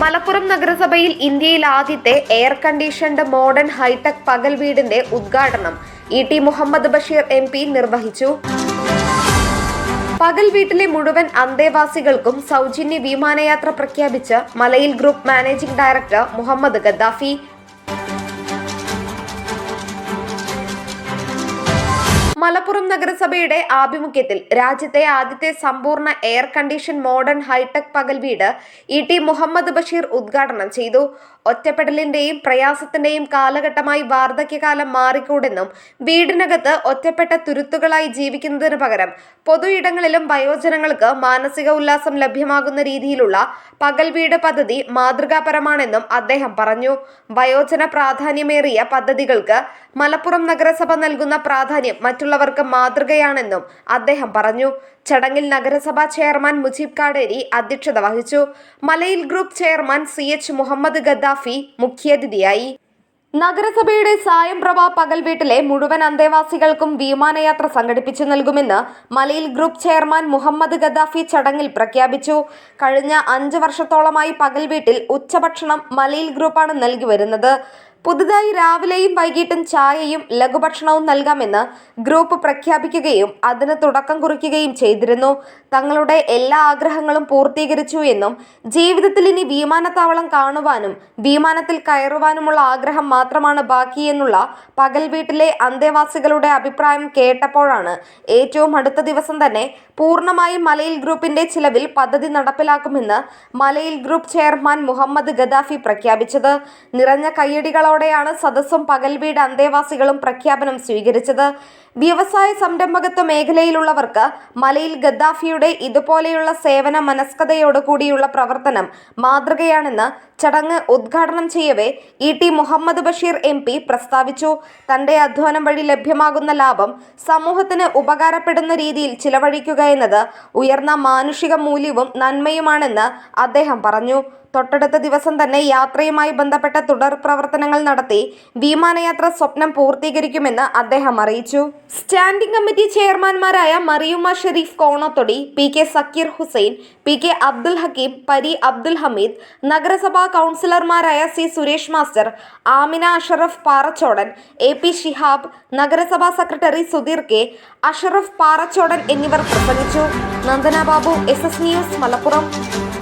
മലപ്പുറം നഗരസഭയിൽ ഇന്ത്യയിൽ ആദ്യത്തെ എയർ കണ്ടീഷൻഡ് മോഡേൺ ഹൈടെക് പകൽ വീടിന്റെ ഉദ്ഘാടനം E T Muhammad Basheer M P നിർവഹിച്ചു. പകൽ വീട്ടിലെ മുഴുവൻ അന്തേവാസികൾക്കും സൗജന്യ വിമാനയാത്ര പ്രഖ്യാപിച്ച് Malayil group managing director Muhammad Gaddafi. Malappuram നഗരസഭയുടെ ആഭിമുഖ്യത്തിൽ രാജ്യത്തെ ആദ്യത്തെ സമ്പൂർണ എയർ കണ്ടീഷൻ മോഡേൺ ഹൈടെക് പകൽ വീട് ഇ ടി മുഹമ്മദ് ബഷീർ ഉദ്ഘാടനം ചെയ്തു. ഒറ്റപ്പെടലിന്റെയും പ്രയാസത്തിന്റെയും കാലഘട്ടമായി വാർദ്ധക്യകാലം മാറിക്കൂടെന്നും വീടിനകത്ത് ഒറ്റപ്പെട്ട തുരുത്തുകളായി ജീവിക്കുന്നതിന് പകരം പൊതു ഇടങ്ങളിലും വയോജനങ്ങൾക്ക് മാനസിക ഉല്ലാസം ലഭ്യമാകുന്ന രീതിയിലുള്ള പകൽ വീട് പദ്ധതി മാതൃകാപരമാണെന്നും അദ്ദേഹം പറഞ്ഞു. വയോജന പ്രാധാന്യമേറിയ പദ്ധതികൾക്ക് മലപ്പുറം നഗരസഭ നൽകുന്ന പ്രാധാന്യം മറ്റുള്ളവർക്ക് മാതൃകയാണെന്നും അദ്ദേഹം പറഞ്ഞു. ചടങ്ങിൽ നഗരസഭാ ചെയർമാൻ മുജീബ് കാടേരി അധ്യക്ഷത വഹിച്ചു. Malayil group chairman C H Muhammad Gaddafi മുഖ്യാതിഥിയായി നഗരസഭയുടെ സായം പ്രഭ പകൽ വീട്ടിലെ മുഴുവൻ അന്തേവാസികൾക്കും വിമാനയാത്ര സംഘടിപ്പിച്ചു നൽകുമെന്ന് മലയിൽ ഗ്രൂപ്പ് ചെയർമാൻ മുഹമ്മദ് ഗദ്ദാഫി ചടങ്ങിൽ പ്രഖ്യാപിച്ചു. കഴിഞ്ഞ അഞ്ച് വർഷത്തോളമായി പകൽ വീട്ടിൽ ഉച്ചഭക്ഷണം മലയിൽ ഗ്രൂപ്പാണ് നൽകി വരുന്നത്. പുതുതായി രാവിലെയും വൈകിട്ടും ചായയും ലഘുഭക്ഷണവും നൽകാമെന്ന് ഗ്രൂപ്പ് പ്രഖ്യാപിക്കുകയും അതിന് തുടക്കം കുറിക്കുകയും ചെയ്തിരുന്നു. തങ്ങളുടെ എല്ലാ ആഗ്രഹങ്ങളും പൂർത്തീകരിച്ചു എന്നും ജീവിതത്തിൽ ഇനി വിമാനത്താവളം കാണുവാനും വിമാനത്തിൽ കയറുവാനുമുള്ള ആഗ്രഹം മാത്രമാണ് ബാക്കിയെന്നുള്ള പകൽ വീട്ടിലെ അന്തേവാസികളുടെ അഭിപ്രായം കേട്ടപ്പോഴാണ് ഏറ്റവും അടുത്ത ദിവസം തന്നെ പൂർണമായും മലയിൽ ഗ്രൂപ്പിന്റെ ചിലവിൽ പദ്ധതി നടപ്പിലാക്കുമെന്ന് മലയിൽ ഗ്രൂപ്പ് ചെയർമാൻ മുഹമ്മദ് ഗദാഫി പ്രഖ്യാപിച്ചത്. നിറഞ്ഞ കയ്യടികളോടെയാണ് സദസ്സും പകൽവീട് അന്തേവാസികളും പ്രഖ്യാപനം സ്വീകരിച്ചത്. വ്യവസായ സംരംഭകത്വ മേഖലയിലുള്ളവർക്ക് മലയിൽ ഗദ്ദാഫിയുടെ ഇതുപോലെയുള്ള സേവന മനസ്കതയോടുകൂടിയുള്ള പ്രവർത്തനം മാതൃകയാണെന്ന് ചടങ്ങ് ഉദ്ഘാടനം ചെയ്യവേ E T Muhammad Basheer M P പ്രസ്താവിച്ചു. തന്റെ അധ്വാനം വഴി ലഭ്യമാകുന്ന ലാഭം സമൂഹത്തിന് ഉപകാരപ്പെടുന്ന രീതിയിൽ ചിലവഴിക്കുക എന്നത് ഉയർന്ന മാനുഷിക മൂല്യവും നന്മയുമാണെന്ന് അദ്ദേഹം പറഞ്ഞു. തൊട്ടടുത്ത ദിവസം തന്നെ യാത്രയുമായി ബന്ധപ്പെട്ട തുടർ പ്രവർത്തനങ്ങൾ നടത്തി വിമാനയാത്ര സ്വപ്നം പൂർത്തീകരിക്കുമെന്ന് അദ്ദേഹം അറിയിച്ചു. Standing committee ചെയർമാൻമാരായ Mariyumma Sherif Konathodi P K Sakkeer Hussain P K Abdul Hakeem Pari Abdul Hameed നഗരസഭാ കൗൺസിലർമാരായ C Suresh master Amina Ashraf Parachodan A P Shihab നഗരസഭാ സെക്രട്ടറി സുധീർ കെ അഷറഫ് പാറച്ചോടൻ എന്നിവർ പ്രസംഗിച്ചു. Nandana Babu S S news Malappuram.